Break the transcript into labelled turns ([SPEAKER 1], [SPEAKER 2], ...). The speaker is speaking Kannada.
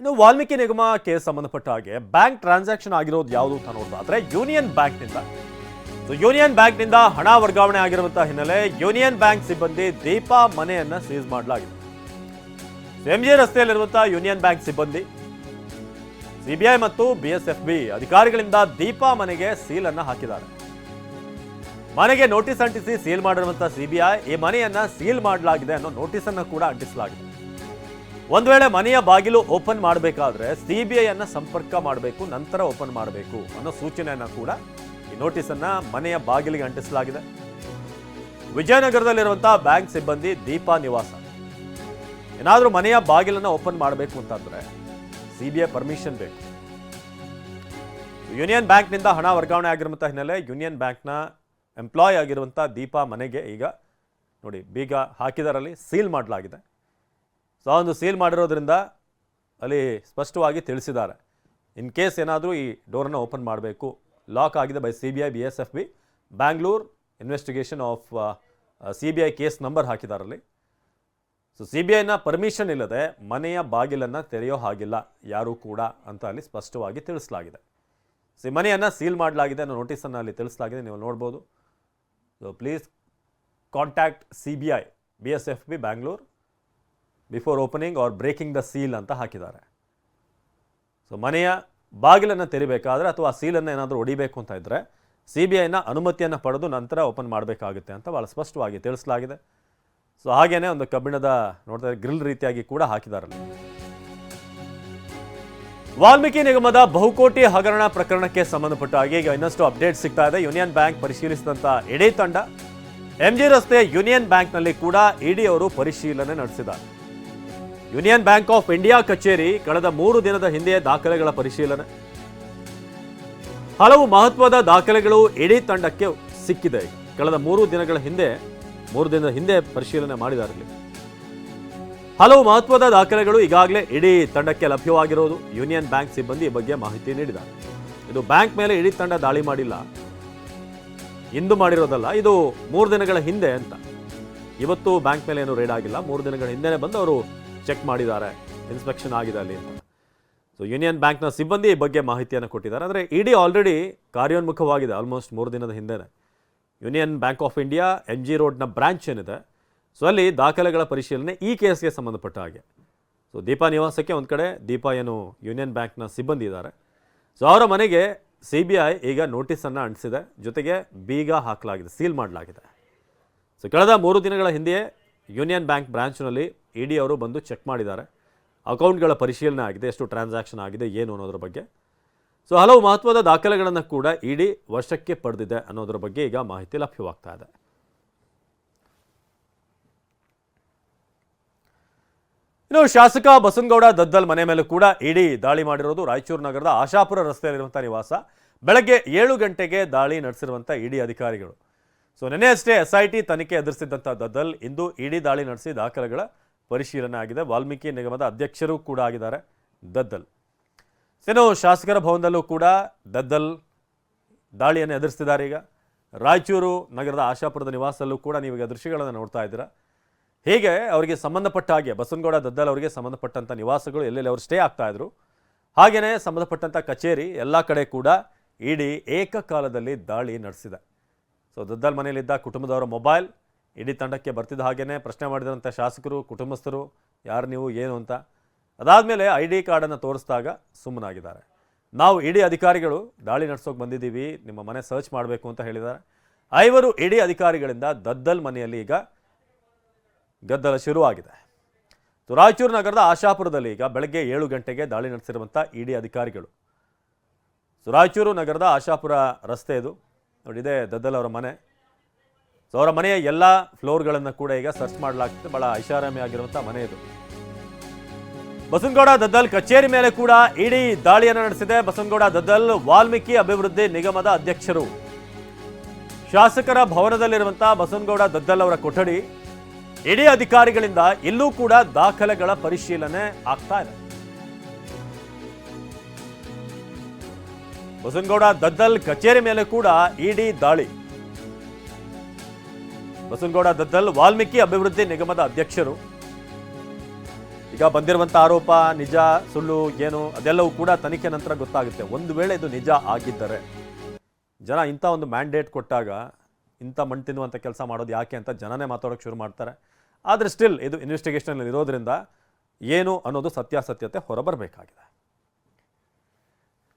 [SPEAKER 1] ಇನ್ನು ವಾಲ್ಮೀಕಿ ನಿಗಮ ಕೇಸ್ ಸಂಬಂಧಪಟ್ಟ ಹಾಗೆ ಬ್ಯಾಂಕ್ ಟ್ರಾನ್ಸಾಕ್ಷನ್ ಆಗಿರೋದು ಯಾವುದು ಅಂತ ನೋಡೋದಾದ್ರೆ ಯೂನಿಯನ್ ಬ್ಯಾಂಕ್ನಿಂದ. ಸೊ ಯೂನಿಯನ್ ಬ್ಯಾಂಕ್ನಿಂದ ಹಣ ವರ್ಗಾವಣೆ ಆಗಿರುವಂತಹ ಹಿನ್ನೆಲೆ ಯೂನಿಯನ್ ಬ್ಯಾಂಕ್ ಸಿಬ್ಬಂದಿ ದೀಪಾ ಮನೆಯನ್ನ ಸೀಸ್ ಮಾಡಲಾಗಿದೆ. ಎಂಜಿ ರಸ್ತೆಯಲ್ಲಿರುವಂತಹ ಯೂನಿಯನ್ ಬ್ಯಾಂಕ್ ಸಿಬ್ಬಂದಿ ಸಿಬಿಐ ಮತ್ತು ಬಿಎಸ್ಎಫ್ಬಿ ಅಧಿಕಾರಿಗಳಿಂದ ದೀಪಾ ಮನೆಗೆ ಸೀಲ್ ಅನ್ನ ಹಾಕಿದ್ದಾರೆ. ಮನೆಗೆ ನೋಟಿಸ್ ಅಂಟಿಸಿ ಸೀಲ್ ಮಾಡಿರುವಂತಹ ಸಿಬಿಐ ಈ ಮನೆಯನ್ನ ಸೀಲ್ ಮಾಡಲಾಗಿದೆ ಅನ್ನೋ ನೋಟಿಸ್ ಅನ್ನ ಕೂಡ ಅಂಟಿಸಲಾಗಿದೆ. ಒಂದ್ ವೇಳೆ ಮನೆಯ ಬಾಗಿಲು ಓಪನ್ ಮಾಡಬೇಕಾದ್ರೆ ಸಿಬಿಐ ಅನ್ನ ಸಂಪರ್ಕ ಮಾಡಬೇಕು, ನಂತರ ಓಪನ್ ಮಾಡಬೇಕು ಅನ್ನೋ ಸೂಚನೆಯನ್ನ ಕೂಡ ಈ ನೋಟಿಸನ್ನು ಮನೆಯ ಬಾಗಿಲಿಗೆ ಅಂಟಿಸಲಾಗಿದೆ. ವಿಜಯನಗರದಲ್ಲಿರುವಂತಹ ಬ್ಯಾಂಕ್ ಸಿಬ್ಬಂದಿ ದೀಪಾ ನಿವಾಸ. ಏನಾದರೂ ಮನೆಯ ಬಾಗಿಲನ್ನು ಓಪನ್ ಮಾಡಬೇಕು ಅಂತಂದ್ರೆ ಸಿಬಿಐ ಪರ್ಮಿಷನ್ ಬೇಕು. ಯೂನಿಯನ್ ಬ್ಯಾಂಕ್ನಿಂದ ಹಣ ವರ್ಗಾವಣೆ ಆಗಿರುವಂಥ ಹಿನ್ನೆಲೆ ಯೂನಿಯನ್ ಬ್ಯಾಂಕ್ನ ಎಂಪ್ಲಾಯ್ ಆಗಿರುವಂಥ ದೀಪಾ ಮನೆಗೆ ಈಗ ನೋಡಿ, ಬೀಗ ಹಾಕಿದಾರಲ್ಲಿ ಸೀಲ್ ಮಾಡಲಾಗಿದೆ. ಸೊ ಒಂದು ಸೀಲ್ ಮಾಡಿರೋದ್ರಿಂದ ಅಲ್ಲಿ ಸ್ಪಷ್ಟವಾಗಿ ತಿಳಿಸಿದ್ದಾರೆ. ಇನ್ ಕೇಸ್ ಏನಾದರೂ ಈ ಡೋರನ್ನು ಓಪನ್ ಮಾಡಬೇಕು ಲಾಕ್ ಆಗಿದೆ by C B I B S F B Bangalore investigation of C B I case number ಹಾಕಿದಾರಲ್ಲಿ so C B ಐನ ಪರ್ಮಿಷನ್ ಇಲ್ಲದೆ ಮನೆಯ ಬಾಗಿಲನ್ನು ತೆರೆಯೋ ಹಾಗಿಲ್ಲ, ಯಾರೂ ಕೂಡ ಅಂತ ಅಲ್ಲಿ ಸ್ಪಷ್ಟವಾಗಿ ತಿಳಿಸಲಾಗಿದೆ. ಸೊ ಮನೆಯನ್ನು ಸೀಲ್ ಮಾಡಲಾಗಿದೆ ಅನ್ನೋ ನೋಟಿಸನ್ನು ಅಲ್ಲಿ ತಿಳಿಸಲಾಗಿದೆ, ನೀವು ನೋಡ್ಬೋದು. So please contact C B I B S F B Bangalore before opening or breaking the seal ಅಂತ ಹಾಕಿದ್ದಾರೆ. ಸೊ ಮನೆಯ ಬಾಗಿಲನ್ನು ತೆರಿಬೇಕಾದ್ರೆ ಅಥವಾ ಸೀಲನ್ನು ಏನಾದರೂ ಹೊಡಿಬೇಕು ಅಂತ ಇದ್ದರೆ ಸಿ ಬಿ ಐನ ಅನುಮತಿಯನ್ನು ಪಡೆದು ನಂತರ ಓಪನ್ ಮಾಡಬೇಕಾಗುತ್ತೆ ಅಂತ ಭಾಳ ಸ್ಪಷ್ಟವಾಗಿ ತಿಳಿಸಲಾಗಿದೆ. ಸೊ ಹಾಗೇನೆ ಒಂದು ಕಬ್ಬಿಣದ ನೋಡ್ತಾ ಗ್ರಿಲ್ ರೀತಿಯಾಗಿ ಕೂಡ ಹಾಕಿದಾರಲ್ಲ. ವಾಲ್ಮೀಕಿ ನಿಗಮದ ಬಹುಕೋಟಿ ಹಗರಣ ಪ್ರಕರಣಕ್ಕೆ ಸಂಬಂಧಪಟ್ಟ ಹಾಗೆ ಈಗ ಇನ್ನಷ್ಟು ಅಪ್ಡೇಟ್ ಸಿಗ್ತಾ ಇದೆ. ಯೂನಿಯನ್ ಬ್ಯಾಂಕ್ ಪರಿಶೀಲಿಸಿದಂತ ಇಡೀ ತಂಡ. ಎಂಜಿ ರಸ್ತೆ ಯೂನಿಯನ್ ಬ್ಯಾಂಕ್ನಲ್ಲಿ ಕೂಡ ಇಡಿ ಅವರು ಪರಿಶೀಲನೆ ನಡೆಸಿದ್ದಾರೆ. ಯೂನಿಯನ್ ಬ್ಯಾಂಕ್ ಆಫ್ ಇಂಡಿಯಾ ಕಚೇರಿ ಕಳೆದ ಮೂರು ದಿನದ ಹಿಂದೆ ದಾಖಲೆಗಳ ಪರಿಶೀಲನೆ. ಹಲವು ಮಹತ್ವದ ದಾಖಲೆಗಳು ಇಡೀ ತಂಡಕ್ಕೆ ಸಿಕ್ಕಿದೆ. ಕಳೆದ ಮೂರು ದಿನಗಳ ಹಿಂದೆ, ಮೂರು ದಿನದ ಹಿಂದೆ ಪರಿಶೀಲನೆ ಮಾಡಿದ್ದಾರೆ ಹಲವು ಮಹತ್ವದ ದಾಖಲೆಗಳು ಈಗಾಗಲೇ ಇಡೀ ತಂಡಕ್ಕೆ ಲಭ್ಯವಾಗಿರೋದು. ಯೂನಿಯನ್ ಬ್ಯಾಂಕ್ ಸಿಬ್ಬಂದಿ ಈ ಬಗ್ಗೆ ಮಾಹಿತಿ ನೀಡಿದ್ದಾರೆ. ಇದು ಬ್ಯಾಂಕ್ ಮೇಲೆ ಇಡೀ ತಂಡ ದಾಳಿ ಮಾಡಿಲ್ಲ. ಇಂದು ಮಾಡಿರೋದಲ್ಲ, ಇದು ಮೂರು ದಿನಗಳ ಹಿಂದೆ ಅಂತ. ಇವತ್ತು ಬ್ಯಾಂಕ್ ಮೇಲೆ ಏನು ರೇಡ್ ಆಗಿಲ್ಲ. ಮೂರು ದಿನಗಳ ಹಿಂದೆನೇ ಬಂದು ಅವರು ಚೆಕ್ ಮಾಡಿದ್ದಾರೆ. ಇನ್ಸ್ಪೆಕ್ಷನ್ ಆಗಿದೆ ಅಲ್ಲಿ ಅಂತ. ಸೊ ಯೂನಿಯನ್ ಬ್ಯಾಂಕ್ನ ಸಿಬ್ಬಂದಿ ಬಗ್ಗೆ ಮಾಹಿತಿಯನ್ನು ಕೊಟ್ಟಿದ್ದಾರೆ. ಅಂದರೆ ಇಡಿ ಆಲ್ರೆಡಿ ಕಾರ್ಯೋನ್ಮುಖವಾಗಿದೆ ಆಲ್ಮೋಸ್ಟ್ ಮೂರು ದಿನದ ಹಿಂದೆನೇ. Union bank of India M G ರೋಡ್ನ branch ಏನಿದೆ ಸೊ ಅಲ್ಲಿ ದಾಖಲೆಗಳ ಪರಿಶೀಲನೆ ಈ ಕೇಸ್ಗೆ ಸಂಬಂಧಪಟ್ಟ ಹಾಗೆ. ಸೊ ದೀಪಾ ನಿವಾಸಕ್ಕೆ ಒಂದು ಕಡೆ ದೀಪಾ ಏನು ಯೂನಿಯನ್ ಬ್ಯಾಂಕ್ನ ಸಿಬ್ಬಂದಿ ಇದ್ದಾರೆ. ಸೊ ಅವರ ಮನೆಗೆ ಸಿ ಬಿ ಐ ಈಗ ನೋಟಿಸನ್ನು ಅಂಟಿಸಿದೆ. ಜೊತೆಗೆ ಬೀಗ ಹಾಕಲಾಗಿದೆ ಸೀಲ್ ಮಾಡಲಾಗಿದೆ. ಸೊ ಕಳೆದ ಮೂರು ದಿನಗಳ ಹಿಂದೆಯೇ ಯೂನಿಯನ್ ಬ್ಯಾಂಕ್ ಬ್ರಾಂಚ್ನಲ್ಲಿ ಇ ಡಿ ಅವರು ಬಂದು ಚೆಕ್ ಮಾಡಿದ್ದಾರೆ. ಅಕೌಂಟ್ಗಳ ಪರಿಶೀಲನೆ ಆಗಿದೆ, ಎಷ್ಟು ಟ್ರಾನ್ಸಾಕ್ಷನ್ ಆಗಿದೆ, ಏನು ಅನ್ನೋದ್ರ ಬಗ್ಗೆ. ಸೊ, ಹಲವು ಮಹತ್ವದ ದಾಖಲೆಗಳನ್ನು ಕೂಡ ಇಡಿ ವಶಕ್ಕೆ ಪಡೆದಿದೆ ಅನ್ನೋದ್ರ ಬಗ್ಗೆ ಈಗ ಮಾಹಿತಿ ಲಭ್ಯವಾಗ್ತಾ ಇದೆ. ಇನ್ನು ಶಾಸಕ ಬಸನಗೌಡ ದದ್ದಲ್ ಮನೆ ಮೇಲೂ ಕೂಡ ಇಡಿ ದಾಳಿ ಮಾಡಿರೋದು ರಾಯಚೂರು ನಗರದ ಆಶಾಪುರ ರಸ್ತೆಯಲ್ಲಿರುವಂಥ ನಿವಾಸ. ಬೆಳಗ್ಗೆ ಏಳು ಗಂಟೆಗೆ ದಾಳಿ ನಡೆಸಿರುವಂಥ ಇಡಿ ಅಧಿಕಾರಿಗಳು. ಸೊ, ನಿನ್ನೆ ಅಷ್ಟೇ ಎಸ್ ಐ ಟಿ ತನಿಖೆ ಎದುರಿಸಿದ್ದಂಥ ದದ್ದಲ್ ಇಂದು ಇಡಿ ದಾಳಿ ನಡೆಸಿ ದಾಖಲೆಗಳ ಪರಿಶೀಲನೆ ಆಗಿದೆ ವಾಲ್ಮೀಕಿ ನಿಗಮದ ಅಧ್ಯಕ್ಷರು ಕೂಡ ಆಗಿದ್ದಾರೆ. ದದ್ದಲ್. ಇನ್ನು ಶಾಸಕರ ಭವನದಲ್ಲೂ ಕೂಡ ದದ್ದಲ್ ದಾಳಿಯನ್ನು ಎದುರಿಸ್ತಿದ್ದಾರೆ ಈಗ. ರಾಯಚೂರು ನಗರದ ಆಶಾಪುರದ ನಿವಾಸದಲ್ಲೂ ಕೂಡ ನೀವು ಈಗ ದೃಶ್ಯಗಳನ್ನು ನೋಡ್ತಾ ಇದ್ದೀರಾ. ಹೀಗೆ ಅವರಿಗೆ ಸಂಬಂಧಪಟ್ಟ ಹಾಗೆ, ಬಸವನಗೌಡ, ದದ್ದಲ್ ಅವರಿಗೆ ಸಂಬಂಧಪಟ್ಟಂಥ ನಿವಾಸಗಳು ಎಲ್ಲೆಲ್ಲಿ ಅವರು ಸ್ಟೇ ಆಗ್ತಾಯಿದ್ರು ಹಾಗೆಯೇ ಸಂಬಂಧಪಟ್ಟಂಥ ಕಚೇರಿ ಎಲ್ಲ ಕಡೆ ಕೂಡ ಇಡೀ ಏಕಕಾಲದಲ್ಲಿ ದಾಳಿ ನಡೆಸಿದೆ. ಸೊ ದದ್ದಲ್ ಮನೆಯಲ್ಲಿದ್ದ ಕುಟುಂಬದವರ ಮೊಬೈಲ್ ಇಡೀ ತಂಡಕ್ಕೆ ಬರ್ತಿದ್ದ ಹಾಗೇ ಪ್ರಶ್ನೆ ಮಾಡಿದಂಥ ಶಾಸಕರು, ಕುಟುಂಬಸ್ಥರು, ಯಾರು ನೀವು, ಏನು ಅಂತ. ಅದಾದಮೇಲೆ ಐ ಡಿ ಕಾರ್ಡನ್ನು ತೋರಿಸಿದಾಗ ಸುಮ್ಮನಾಗಿದ್ದಾರೆ. ನಾವು ಇಡಿ ಅಧಿಕಾರಿಗಳು ದಾಳಿ ನಡೆಸೋಕೆ ಬಂದಿದ್ದೀವಿ, ನಿಮ್ಮ ಮನೆ ಸರ್ಚ್ ಮಾಡಬೇಕು ಅಂತ ಹೇಳಿದ್ದಾರೆ. ಐವರು ಇಡಿ ಅಧಿಕಾರಿಗಳಿಂದ ದದ್ದಲ್ ಮನೆಯಲ್ಲಿ ಈಗ ಗದ್ದಲ ಶುರುವಾಗಿದೆ. ರಾಯಚೂರು ನಗರದ ಆಶಾಪುರದಲ್ಲಿ ಈಗ ಬೆಳಗ್ಗೆ ಏಳು ಗಂಟೆಗೆ ದಾಳಿ ನಡೆಸಿರುವಂಥ ಇಡಿ ಅಧಿಕಾರಿಗಳು. ರಾಯಚೂರು ನಗರದ ಆಶಾಪುರ ರಸ್ತೆ ಇದು. ನೋಡಿ, ಇದೇ ದದ್ದಲ್ ಅವರ ಮನೆ. ಸೊ ಅವರ ಮನೆಯ ಎಲ್ಲ ಫ್ಲೋರ್ಗಳನ್ನು ಕೂಡ ಈಗ ಸರ್ಚ್ ಮಾಡಲಾಗ್ತದೆ ಬಹಳ ಐಷಾರಾಮಿ ಆಗಿರುವಂಥ ಮನೆ ಇದು. ಬಸನಗೌಡ ದದ್ದಲ್ ಕಚೇರಿ ಮೇಲೆ ಕೂಡ ಇಡೀ ದಾಳಿಯನ್ನು ನಡೆಸಿದೆ. ಬಸನಗೌಡ ದದ್ದಲ್ ವಾಲ್ಮೀಕಿ ಅಭಿವೃದ್ಧಿ ನಿಗಮದ ಅಧ್ಯಕ್ಷರು. ಶಾಸಕರ ಭವನದಲ್ಲಿರುವಂತಹ ಬಸನಗೌಡ ದದ್ದಲ್ ಅವರ ಕೊಠಡಿ ಇಡೀ ಅಧಿಕಾರಿಗಳಿಂದ ಇಲ್ಲೂ ಕೂಡ ದಾಖಲೆಗಳ ಪರಿಶೀಲನೆ ಆಗ್ತಾ ಇದೆ. ಬಸನಗೌಡ ದದ್ದಲ್ ಕಚೇರಿ ಮೇಲೆ ಕೂಡ ಇಡಿ ದಾಳಿ ಬಸವನಗೌಡ ದದ್ದಲ್ ವಾಲ್ಮೀಕಿ ಅಭಿವೃದ್ಧಿ ನಿಗಮದ ಅಧ್ಯಕ್ಷರು. ಈಗ ಬಂದಿರುವಂಥ ಆರೋಪ, ನಿಜ, ಸುಳ್ಳು, ಏನು, ಅದೆಲ್ಲವೂ ಕೂಡ ತನಿಖೆ ನಂತರ ಗೊತ್ತಾಗುತ್ತೆ. ಒಂದು ವೇಳೆ ಇದು ನಿಜ ಆಗಿದ್ದರೆ, ಜನ ಇಂಥ ಒಂದು ಮ್ಯಾಂಡೇಟ್ ಕೊಟ್ಟಾಗ ಇಂಥ ಮಣ್ಣು ತಿನ್ನುವಂಥ ಕೆಲಸ ಮಾಡೋದು ಯಾಕೆ ಅಂತ ಜನನೇ ಮಾತಾಡೋಕ್ಕೆ ಶುರು ಮಾಡ್ತಾರೆ. ಆದರೆ ಸ್ಟಿಲ್ ಇದು ಇನ್ವೆಸ್ಟಿಗೇಷನಲ್ಲಿ ಇರೋದ್ರಿಂದ ಏನು ಅನ್ನೋದು ಸತ್ಯಾಸತ್ಯತೆ ಹೊರಬರಬೇಕಾಗಿದೆ.